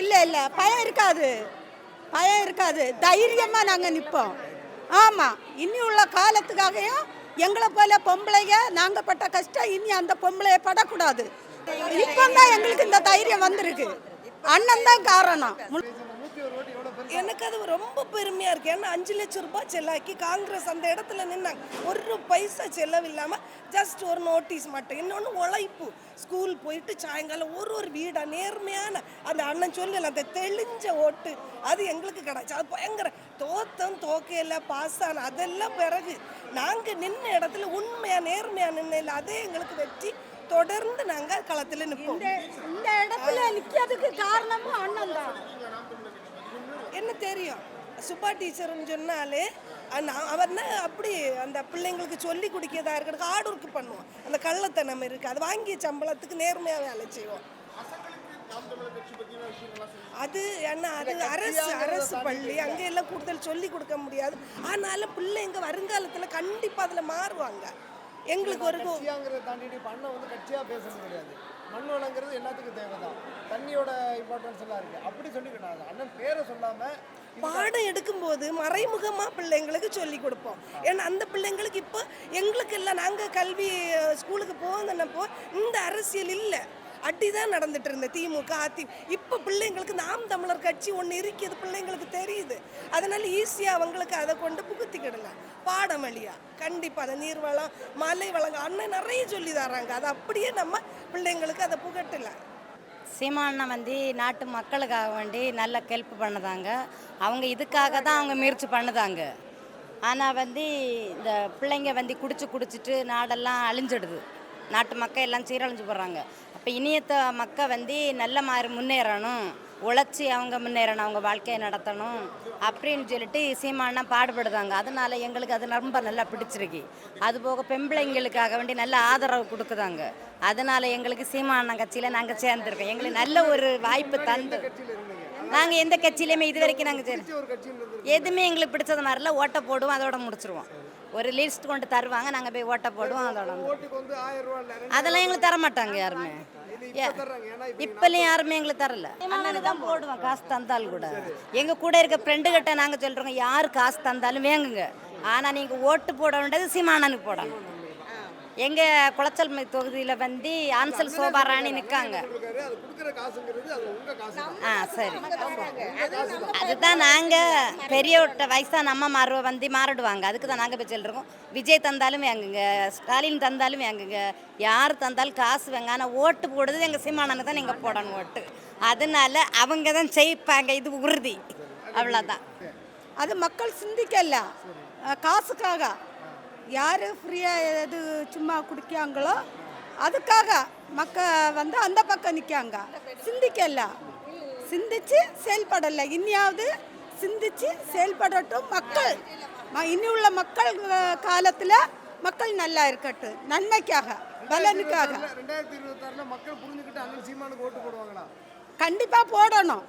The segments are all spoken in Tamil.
இல்லை இல்லை. பயம் இருக்காது. பயம் இருக்காது. தைரியமாக நாங்கள் நிற்போம் ஆமாம் இனி உள்ள காலத்துக்காகவும் எங்களை போல பொம்பளைங்க நாங்கள் பட்ட கஷ்டம் இனி அந்த பொம்பளைய படக்கூடாது. இப்போ தான் எங்களுக்கு இந்த தைரியம் வந்திருக்கு. அண்ணன் தான் காரணம். எனக்கு அது ரொம்ப பெருமையாக இருக்குது ஏன்னா அஞ்சு லட்சம் ரூபாய் செல்லாக்கி காங்கிரஸ் அந்த இடத்துல நின்னாங்க. ஒரு பைசா செல்லவில்லாமல் ஜஸ்ட் ஒரு நோட்டீஸ் மட்டும். இன்னொன்று உழைப்பு. ஸ்கூல் போயிட்டு சாயங்காலம் ஒரு ஒரு வீடாக நேர்மையான அந்த அண்ணன் சொல்லல அந்த தெளிஞ்ச ஓட்டு. அது எங்களுக்கு கிடச்சி அது பயங்கர தோத்தம் தோக்கையில பாஸ் ஆன அதெல்லாம் பிறகு நாங்கள் நின்ன இடத்துல உண்மையாக நேர்மையாக நின்ன அதே எங்களுக்கு வெற்றி. தொடர்ந்து நாங்கள் களத்தில் நிற்போம் இந்த இடத்துல நிற்கிறதுக்கு காரணமும் அண்ணன் தான். என்ன தெரியும்? சுப்பா டீச்சர்னு சொன்னாலே அவர்னா அப்படி அந்த பிள்ளைங்களுக்கு சொல்லி குடிக்கிறதா ஹார்ட் ஒர்க் பண்ணுவோம். அந்த கள்ளத்தனம் இருக்குது அது வாங்கிய சம்பளத்துக்கு நேர்மையாக வேலை செய்வோம் அது என்ன அது அரசு அரசு பள்ளி அங்கே எல்லாம் கூடுதல் சொல்லி கொடுக்க முடியாது. ஆனாலும் பிள்ளைங்க வருங்காலத்தில் கண்டிப்பாக அதில் மாறுவாங்க. எங்களுக்கு ஒரு கட்சியாங்கிறத தாண்டிட்டு இப்போ அண்ணன் வந்து கட்சியாக பேசுறது கிடையாது. மண் வளங்கிறது எல்லாத்துக்கும் தேவைதான். தண்ணியோட இம்பார்ட்டன்ஸ் எல்லாம் இருக்கு. அப்படி சொல்லிக்கிட்டாங்க அண்ணன் பேரை சொல்லாம பாடம் எடுக்கும்போது மறைமுகமாக பிள்ளைங்களுக்கு சொல்லி கொடுப்போம். ஏன்னா அந்த பிள்ளைங்களுக்கு இப்போ எங்களுக்கு எல்லாம் நாங்கள் கல்வி ஸ்கூலுக்கு போனப்போ இந்த அரசியல் இல்லை. அடிதான் நடந்துட்டு இருந்த திமுக அதி இப்போ பிள்ளைங்களுக்கு நாம் தமிழர் கட்சி ஒன்று இருக்குது பிள்ளைங்களுக்கு தெரியுது. அதனால ஈஸியாக அவங்களுக்கு அதை கொண்டு புகுத்திக்கிடலாம். பாடம் வழியா. கண்டிப்பாக அதை நீர் வளம் மலை வளங்க அண்ணன் நிறைய சொல்லி தராங்க அதை அப்படியே நம்ம பிள்ளைங்களுக்கு அதை புகட்டலாம். சீமானா வந்து நாட்டு மக்களுக்காக வேண்டி நல்ல ஹெல்ப் பண்ணுதாங்க. அவங்க இதுக்காக தான் அவங்க முயற்சி பண்ணுதாங்க. ஆனால் வந்து இந்த பிள்ளைங்க வந்து குடிச்சு குடிச்சிட்டு நாடெல்லாம் அழிஞ்சிடுது. நாட்டு மக்கள் எல்லாம் சீரழிஞ்சு போடுறாங்க அப்போ இனியத்த மக்கள் வந்து நல்ல மாதிரி முன்னேறணும். உழைச்சி அவங்க முன்னேறணும் அவங்க வாழ்க்கையை நடத்தணும் அப்படின்னு சொல்லிட்டு சீமானா பாடுபடுதாங்க அதனால எங்களுக்கு அது ரொம்ப நல்லா பிடிச்சிருக்கு. அதுபோக பெண்பிள்ளைங்களுக்காக வேண்டி நல்ல ஆதரவு கொடுக்குதாங்க அதனால எங்களுக்கு சீமானா கட்சியில் நாங்கள் சேர்ந்துருக்கோம். எங்களுக்கு நல்ல ஒரு வாய்ப்பு தந்து நாங்கள் எந்த கட்சியிலையுமே இது வரைக்கும் நாங்கள் எதுவுமே எங்களுக்கு பிடிச்சது மாதிரில ஓட்டை போடுவோம் அதோட முடிச்சிருவோம். ஒரு லிஸ்ட் கொண்டு தருவாங்க நாங்கள் போய் ஓட்டை போடுவோம் அதோட அதெல்லாம் எங்களுக்கு தர மாட்டாங்க யாருமே. இப்பெல்லாம் யாருமே எங்களுக்கு தரல. அண்ணனு தான் போடுவோம் காசு தந்தாலும் கூட. எங்க கூட இருக்க ஃப்ரெண்டு கிட்ட நாங்க சொல்றோங்க யார் காசு தந்தாலும் வேங்குங்க. ஆனா நீங்க ஓட்டு போட வேண்டியது சீமானனுக்கு போடணும். எங்க குளச்சல் தொகுதியில வந்து ஆன்சல் சோபாராணி நிக்காங்க. இருக்காரு அது கொடுக்குற காசுங்கிறது அது உங்க காசு தான். ஆ சரி. அதுதான் நாங்க பெரியவட்ட வயசான அம்மா மாறுவ வந்து மாறிடுவாங்க. அதுக்கு தான் நாங்க போய் சொல்றோம். விஜய் தந்தாலும் வேங்குங்க ஸ்டாலின் தந்தாலும் வேங்குங்க யார் தந்தாலும் காசு வேங்க ஆனால் ஓட்டு போடுறது எங்க சீமானனுக்கு தான் நீங்க போடணும் ஓட்டு. அதனால அவங்க தான் ஜெயிப்பாங்க. இது உறுதி. அவ்வளோதான் அது மக்கள் சிந்திக்கல. காசுக்காக. யார் ஃப்ரீயாக எது சும்மா குடிக்காங்களோ அதுக்காக மக்க வந்து அந்த பக்கம் நிற்காங்க சிந்திக்கல. சிந்திச்சு செயல்படலை. இனியாவது சிந்திச்சு செயல்படட்டும் மக்கள். ம- இனி உள்ள மக்கள் காலத்தில் மக்கள் நல்லா இருக்கட்டும். நன்மைக்காக பலனுக்காக. மக்கள் கண்டிப்பாக போடணும்.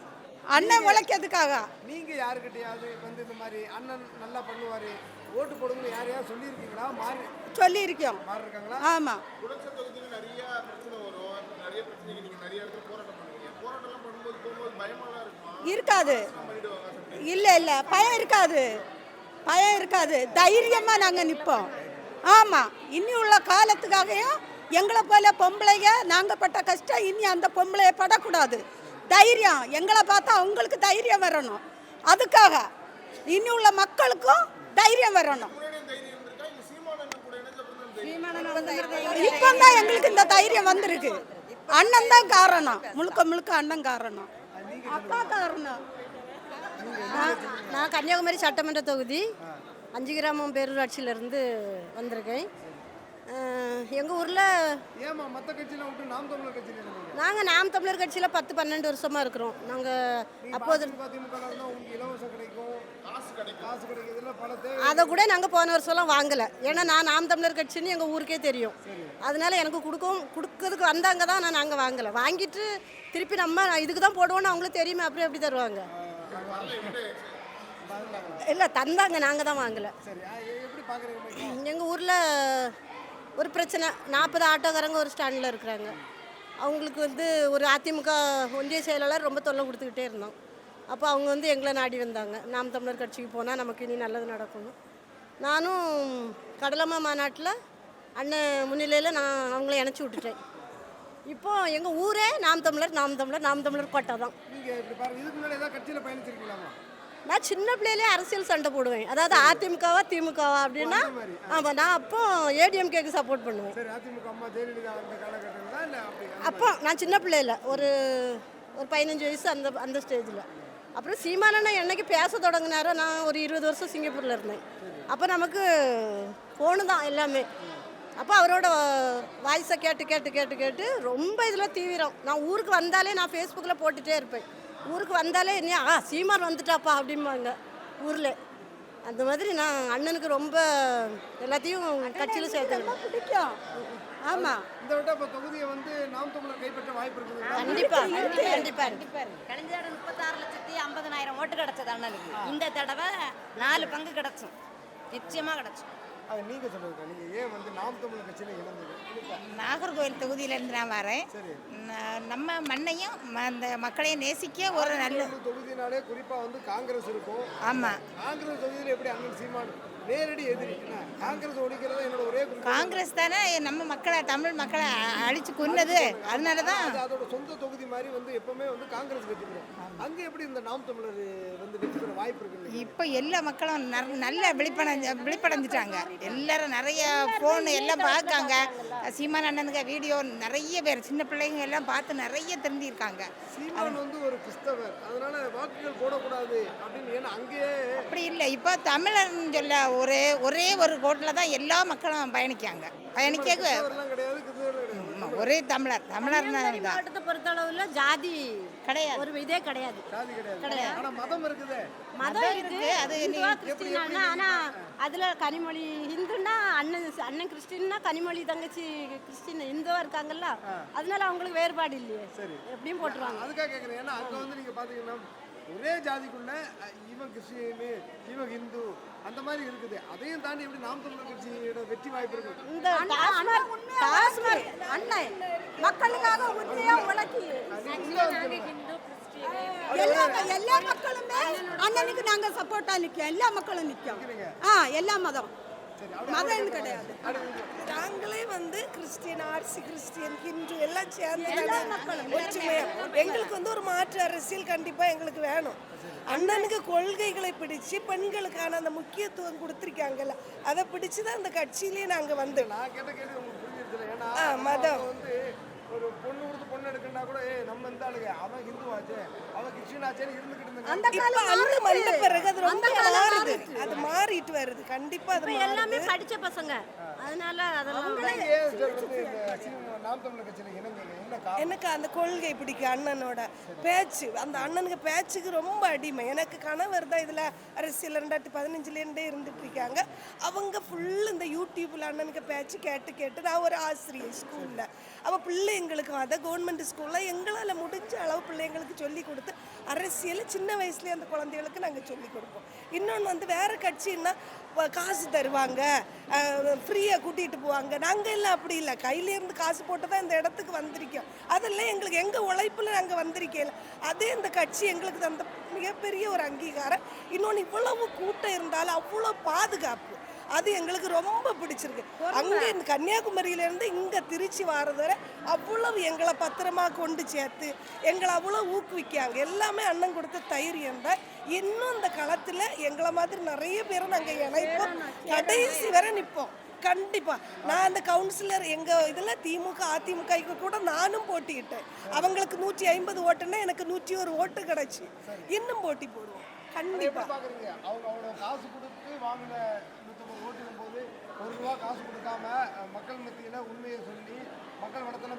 அண்ணன் உழைக்கிறதுக்காக நீங்க யாருக்கிட்டையாவது வந்து இந்த மாதிரி அண்ணன் நல்லா பண்ணுவாரு ஓட்டு போடுங்கன்னு யாரையாவது சொல்லியிருக்கீங்களா? மாறி சொல்லியிருக்கோம். மாறி இருக்காங்களா ஆமாம் இருக்காது. இல்லை இல்லை. பயம் இருக்காது. பயம் இருக்காது. தைரியமாக நாங்கள் நிற்போம் ஆமாம் இனி உள்ள காலத்துக்காகவும் எங்களை போல பொம்பளைங்க நாங்கள் பட்ட கஷ்டம் இனி அந்த பொம்பளைய படக்கூடாது. தைரியம். எங்களை பார்த்தா அவங்களுக்கு தைரியம் வரணும். அதுக்காக இனி உள்ள மக்களுக்கும் தைரியம் வரணும். இப்போ தான் எங்களுக்கு இந்த தைரியம் வந்திருக்கு. அண்ணன் தான் காரணம். முழுக்க முழுக்க அண்ணன் காரணம். அப்பா காரணம். நான் நான் கன்னியாகுமரி சட்டமன்ற தொகுதி அஞ்சு கிராமம் பேரூராட்சியிலேருந்து வந்திருக்கேன். எங்கள் ஊரில் ஏமா மற்ற கட்சியில விட்டு நாம் தமிழர் கட்சியில நாங்கள் நாம் தமிழர் கட்சியில் பத்து பன்னெண்டு வருஷமாக இருக்கிறோம். நாங்கள் அப்போது அதை கூட நாங்கள் போன வருஷம்லாம் வாங்கலை. ஏன்னா நான் நாம் தமிழர் கட்சின்னு எங்கள் ஊருக்கே தெரியும். அதனால எனக்கு கொடுக்கவும் கொடுக்கறதுக்கு வந்தாங்க தான் நான் நாங்கள் வாங்கலை. வாங்கிட்டு திருப்பி நம்ம இதுக்கு தான் போடுவோன்னு அவங்களுக்கு தெரியுமே அப்புறம் எப்படி தருவாங்க? இல்லை தந்தாங்க. நாங்கள் தான் வாங்கலை. சரி ஆ, எ- எப்படி பாக்குறீங்க எங்கள் ஊரில் ஒரு பிரச்சனை. நாற்பது ஆட்டோக்காரங்க ஒரு ஸ்டாண்டில் இருக்கிறாங்க. அவங்களுக்கு வந்து ஒரு அதிமுக ஒன்றிய செயலாளர் ரொம்ப தொல்லை கொடுத்துக்கிட்டே இருந்தோம். அப்போ அவங்க வந்து எங்களை நாடி வந்தாங்க. நாம் தமிழர் கட்சிக்கு போனால் நமக்கு இனி நல்லது நடக்கணும் நானும் கடலம்மா மாநாட்டில் அண்ணன் முன்னிலையில் நான் அவங்கள இணைச்சி விட்டுட்டேன். இப்போ எங்கள் ஊரே நாம் தமிழர் நாம் தமிழர் நாம் தமிழர் கோட்டை தான். நான் சின்ன பிள்ளையிலே அரசியல் சண்டை போடுவேன். அதாவது அதிமுகவா திமுகவா அப்படின்னா ஆமாம் நான் அப்போ ஏடிஎம்கேக்கு சப்போர்ட் பண்ணுவேன். அப்போ நான் சின்ன பிள்ளையில ஒரு ஒரு பதினஞ்சு வயசு அந்த அந்த ஸ்டேஜில் அப்புறம் சீமானண்ணா என்னைக்கு பேச தொடங்கினாரோ நான் ஒரு இருபது வருஷம் சிங்கப்பூரில் இருந்தேன். அப்போ நமக்கு ஃபோனு தான் எல்லாமே. அப்போ அவரோட வாய்ஸை கேட்டு கேட்டு கேட்டு கேட்டு ரொம்ப இதில் தீவிரம். நான் ஊருக்கு வந்தாலே நான் ஃபேஸ்புக்கில் போட்டுகிட்டே இருப்பேன். ஊருக்கு வந்தாலே என்ன ஆ சீமான் வந்துட்டாப்பா அப்படிம்பாங்க ஊரில். அந்த மாதிரி நான் அண்ணனுக்கு ரொம்ப எல்லாத்தையும் கட்சியில் சேர்த்து பிடிக்கும். ஆமா. இந்த விட்ட இப்போ தொகுதியை வந்து நாம் தமிழர் கைப்பற்ற வாய்ப்பு இருக்குது. கண்டிப்பா கண்டிப்பா கண்டிப்பா கழிஞ்ச தடவை முப்பத்தாறு லட்சத்தி ஐம்பதனாயிரம் ஓட்டு கிடைச்சது அண்ணனுக்கு. இந்த தடவை நாலு பங்கு கிடைச்சும். நிச்சயமா கிடைச்சும். அது நீங்க சொல்லுங்க. நீங்க ஏன் வந்து நாம் தமிழர் கட்சியில இணைந்தது நாகர்கோவில் தொகுதியிலேருந்து நான் வரேன். சரி. நம்ம மண்ணையும் அந்த மக்களையும் நேசிக்க ஒரு நல்ல தொகுதினாலே குறிப்பா வந்து காங்கிரஸ் இருக்கும். ஆமாம் காங்கிரஸ் தொகுதியில எப்படி அண்ணன் சீமான் நேரடி எதிரி? காங்கிரஸ் ஒழிக்கிறது என்னோட ஒரே. காங்கிரஸ் தானே நம்ம மக்களை தமிழ் மக்களை அழிச்சு கொன்னது. அதனால தான் அது அதோட சொந்த தொகுதி மாதிரி வந்து எப்பவுமே வந்து காங்கிரஸ் பெறும் அங்க எப்படி இந்த நாம் தமிழர் வந்து வெற்றி வாய்ப்பு இருக்கு இப்போ எல்லா மக்களும் நல்ல விழிப்படைஞ்ச விழிப்படைஞ்சிட்டாங்க. எல்லாரும் நிறைய ஃபோன் எல்லாம் பார்க்காங்க. சீமான் அண்ணனுக்கு வீடியோ நிறைய பேர் சின்ன பிள்ளைங்க எல்லாம் பார்த்து நிறைய தெரிஞ்சிருக்காங்க சீமான் வந்து ஒரு கிறிஸ்தவர். அதனால வாக்குகள் போடக்கூடாது அப்படின்னு ஏன்னா அங்கேயே அப்படி இல்லை. இப்போ தமிழர்னு சொல்ல ஒரே ஒரே ஒரு கோட்டில் தான் எல்லா மக்களும் பயணிக்காங்க பயணிக்க ஒரே தமிழர். தமிழர்னா தான் மாவட்டத்தை பொறுத்தளவில் ஜாதி கிடையாது. ஒரு இதே கிடையாது. சாதி கிடையாது. ஆனா மதம் இருக்குதே. மதம் இருக்கு அது கிறிஸ்டினா ஆனா அதுல கனிமொழி இந்துன்னா அண்ணன் அண்ணன் கிறிஸ்டின்னா கனிமொழி தங்கச்சி கிறிஸ்டின் இந்துவா இருக்காங்கல்ல அதனால அவங்களுக்கு வேறுபாடு இல்லையே. சரி. எப்படியும் போட்டுருவாங்க. அதுக்காக கேட்குறேன் ஏன்னா அங்கே வந்து நீங்கள் பார்த்தீங்கன்னா ஒரே ஜாதிக்குள்ள இவன் கிறிஸ்டியனு இவன் ஹிந்து அந்த மாதிரி இருக்குது. அதையும் தாண்டி எப்படி நாம் தமிழர் கட்சியோட வெற்றி வாய்ப்பு இருக்கு? இந்த அண்ணன் மக்களுக்காக உண்மையா எல்லா எல்லா மக்களுமே அண்ணனுக்கு நாங்க சப்போர்ட்டா நிக்கோம். எல்லா மக்களும் நிக்கோம். ஆ எல்லா மதம். மதம் கிடையாது. நாங்களே வந்து கிறிஸ்டியன் ஆர்சி கிறிஸ்டியன் ஹிந்து எல்லாம் சேர்ந்து ஒற்றுமையா. எங்களுக்கு வந்து ஒரு மாற்று அரசியல் கண்டிப்பா எங்களுக்கு வேணும். அண்ணனுக்கு கொள்கைகளை பிடிச்சு பெண்களுக்கான அந்த முக்கியத்துவம் கொடுத்துருக்காங்கல்ல அதை பிடிச்சு தான் அந்த கட்சியிலேயே நாங்க வந்து மதம். ஒரு பொண்ணு எடுக்கணும்னா கூட ஏய் நம்ம இந்த ஆளுங்க அவன் ஹிந்து ஆச்சே அவன் கிறிஸ்டின் ஆச்சேன்னு இருந்துகிட்டு இருந்தாங்க. அந்த இப்ப காலம் அண்ணன் வந்த பிறகு அது ரொம்ப மாறுது. அது மாறிட்டு வருது. கண்டிப்பா அது எல்லாமே. படிச்ச பசங்க. அதனால அதெல்லாம் நாம் கட்சியில் எனக்கு அந்த கொள்கை பிடிக்கும் அண்ணனோட பேச்சு. அந்த அண்ணனுக்கு பேச்சுக்கு ரொம்ப அடிமை. எனக்கு கணவர் தான் இதில் அரசியல் ரெண்டாயிரத்தி பதினஞ்சுலேருந்தே இருந்துட்டு இருக்காங்க. அவங்க ஃபுல் இந்த யூடியூப்பில் அண்ணனுக்கு பேச்சு கேட்டு கேட்டு நான் ஒரு ஆசிரியர் ஸ்கூலில் அவள் பிள்ளைங்களுக்கு அதை கவர்மெண்ட் ஸ்கூலில் எங்களால் முடிஞ்ச அளவு பிள்ளைங்களுக்கு சொல்லி கொடுத்து அரசியல் சின்ன வயசுலேயே அந்த குழந்தைகளுக்கு நாங்கள் சொல்லி கொடுப்போம். இன்னொன்று வந்து வேறு கட்சின்னா காசு தருவாங்க. ஃப்ரீயாக கூட்டிகிட்டு போவாங்க. நாங்கள் எல்லாம் அப்படி இல்லை. கையிலேருந்து காசு போட்டு தான் இந்த இடத்துக்கு வந்திருக்கோம். அதெல்லாம் எங்களுக்கு எங்கள் உழைப்பில் நாங்கள் வந்திருக்கேன் அதே இந்த கட்சி எங்களுக்கு தந்த மிகப்பெரிய ஒரு அங்கீகாரம். இன்னொன்று இவ்வளவு கூட்டம் இருந்தாலும் அவ்வளோ பாதுகாப்பு. அது எங்களுக்கு ரொம்ப பிடிச்சிருக்கு. அங்கே இந்த கன்னியாகுமரியிலேருந்து இங்கே திருச்சி வர்றது வரை அவ்வளவு எங்களை பத்திரமா கொண்டு சேர்த்து எங்களை அவ்வளோ ஊக்குவிக்காங்க எல்லாமே அண்ணன் கொடுத்த தைரியம் தான். இன்னும் இந்த களத்தில் எங்களை மாதிரி நிறைய பேரை நாங்கள் இணைப்போம். கடைசி வரை நிற்போம். கண்டிப்பாக நான் அந்த கவுன்சிலர் எங்கள் இதில் திமுக அதிமுக கூட நானும் போட்டிக்கிட்டேன் அவங்களுக்கு நூற்றி ஐம்பது ஓட்டுன்னா எனக்கு நூற்றி ஒரு ஓட்டு கிடச்சி. இன்னும் போட்டி போடுவோம். கண்டிப்பாக அவங்க அவ்வளோ காசு கொடுத்து வாங்கின ஓட்டுக்கும் போது ஒரு காசு கொடுக்காம மக்கள் மத்தியில் உண்மையை சொல்லி மக்கள் வளர்த்தன